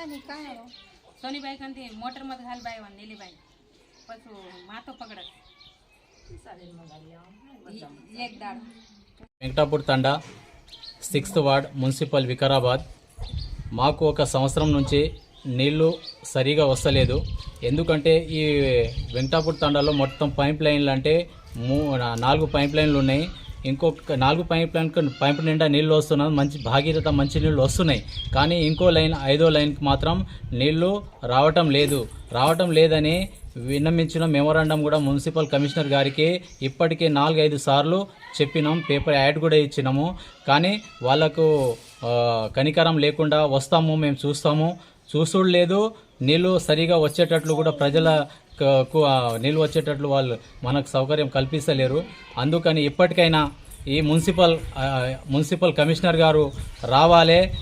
आणि काय हो? सोनीबाई कंती मोटर मध्ये घाल बाई वन नीलीबाई पसू मातो पकडत एक दाड Venkatapur Thanda sixth ward municipal Vikarabad మాకు ఒక సంవత్సరం నుంచి నీళ్లు సరిగా వస్తలేదు ఎందుకంటే ఈ వెంకటాపూర్ తండాలో మొత్తం పైప్ లైన్లు అంటే మూ నా- నాలుగు పైప్ లైన్లు ఉన్నాయి ఇంకొక నాలుగు పైప్ లైన్ పైప్ నిండా నీళ్ళు వస్తున్నాయి మంచి భాగీరథ మంచి నీళ్ళు వస్తున్నాయి. కానీ ఇంకో లైన్ ఐదో లైన్కి మాత్రం నీళ్ళు రావటం లేదు. రావటం లేదని విన్నమించిన మెమోరాండం కూడా మున్సిపల్ కమిషనర్ గారికి ఇప్పటికే నాలుగైదు సార్లు చెప్పినాం. పేపర్ యాడ్ కూడా ఇచ్చినాము. కానీ వాళ్ళకు కనికరం లేకుండా వస్తాము మేము చూస్తాము. చూసుడు లేదు. నీళ్ళు సరిగా వచ్చేటట్లు కూడా ప్రజల కు- నీళ్ళు వచ్చేటట్లు వాళ్ళు మనకు సౌకర్యం కల్పిస్తలేరు. అందుకని ఇప్పటికైనా ఈ మున్సిపల్ మున్సిపల్ కమిషనర్ గారు రావాలే.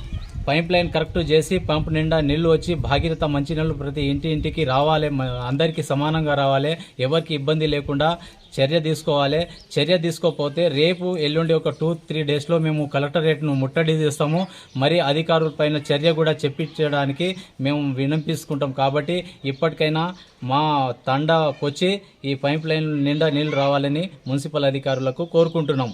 పైప్ లైన్ కరెక్ట్ చేసి పంప్ నిండా నీళ్ళు వచ్చి భాగీరథ మంచి నీళ్ళు ప్రతి ఇంటి ఇంటికి రావాలి అందరికీ సమానంగా రావాలి ఎవరికి ఇబ్బంది లేకుండా చర్య తీసుకోవాలి. చర్య తీసుకోకపోతే రేపు ఎల్లుండి ఒక టూ త్రీ డేస్లో మేము కలెక్టరేట్ను ముట్టడి చేస్తాము. మరి అధికారుల పైన చర్య కూడా చెప్పించడానికి మేము వినిపిస్తుంటాం కాబట్టి ఇప్పటికైనా మా తండాకొచ్చి ఈ పైప్ లైన్ నిండా నీళ్ళు రావాలని మున్సిపల్ అధికారులకు కోరుకుంటున్నాం.